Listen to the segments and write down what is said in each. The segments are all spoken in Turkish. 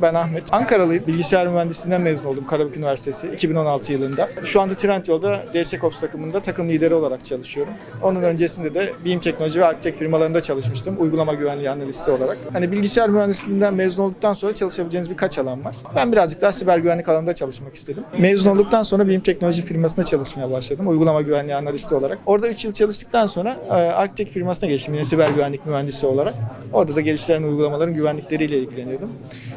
Ben Ahmet. Ankaralıyım. Bilgisayar mühendisliğinden mezun oldum Karabük Üniversitesi 2016 yılında. Şu anda Trendyol'da DSCOPS takımında takım lideri olarak çalışıyorum. Onun öncesinde de BİM Teknoloji ve Arkitek firmalarında çalışmıştım. Uygulama güvenliği analisti olarak. Hani bilgisayar mühendisliğinden mezun olduktan sonra çalışabileceğiniz birkaç alan var. Ben birazcık daha siber güvenlik alanında çalışmak istedim. Mezun olduktan sonra BİM Teknoloji firmasında çalışmaya başladım. Uygulama güvenliği analisti olarak. Orada 3 yıl çalıştıktan sonra e, Arkitek firmasına geçtim. Yine siber güvenlik mühendisi olarak. Orada da geliştirilen uygulamaların güvenlikleriyle ilgileniyordum.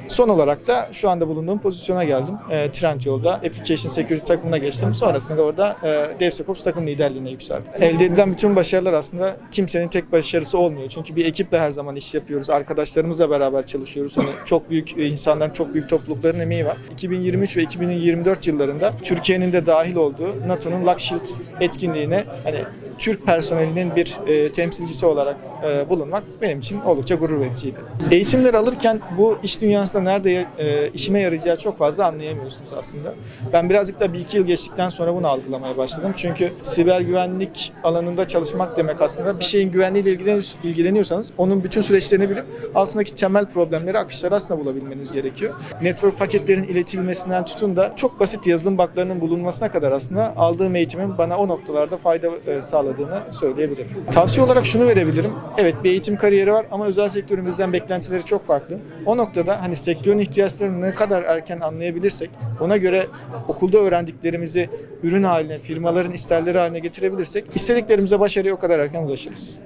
Son olarak da şu anda bulunduğum pozisyona geldim. E, Trendyol'da Application Security takımına geçtim. Sonrasında da orada e, DevSecOps takım liderliğine yükseldim. Elde edilen bütün başarılar aslında kimsenin tek başarısı olmuyor. Çünkü bir ekiple her zaman iş yapıyoruz. Arkadaşlarımızla beraber çalışıyoruz. Hani çok büyük e, insanların, çok büyük toplulukların emeği var. 2023 ve 2024 yıllarında Türkiye'nin de dahil olduğu NATO'nun Lockshield etkinliğine hani Türk personelinin bir e, temsilcisi olarak e, bulunmak benim için oldukça gurur vericiydi. Eğitimler alırken bu iş dünyasında nerede e, işime yarayacağı çok fazla anlayamıyorsunuz aslında. Ben birazcık da bir iki yıl geçtikten sonra bunu algılamaya başladım. Çünkü siber güvenlik alanında çalışmak demek aslında bir şeyin güvenliğiyle ilgileniyor- ilgileniyorsanız onun bütün süreçlerini bilip altındaki temel problemleri, akışları aslında bulabilmeniz gerekiyor. Network paketlerin iletilmesinden tutun da çok basit yazılım baklarının bulunmasına kadar aslında aldığım eğitimin bana o noktalarda fayda e, sağladığını söyleyebilirim. Tavsiye olarak şunu verebilirim. Evet bir eğitim kariyeri var ama özel sektörümüzden beklentileri çok farklı. O noktada hani sektörün ihtiyaçlarını ne kadar erken anlayabilirsek ona göre okulda öğrendiklerimizi ürün haline, firmaların isterleri haline getirebilirsek istediklerimize başarıya o kadar erken ulaşırız.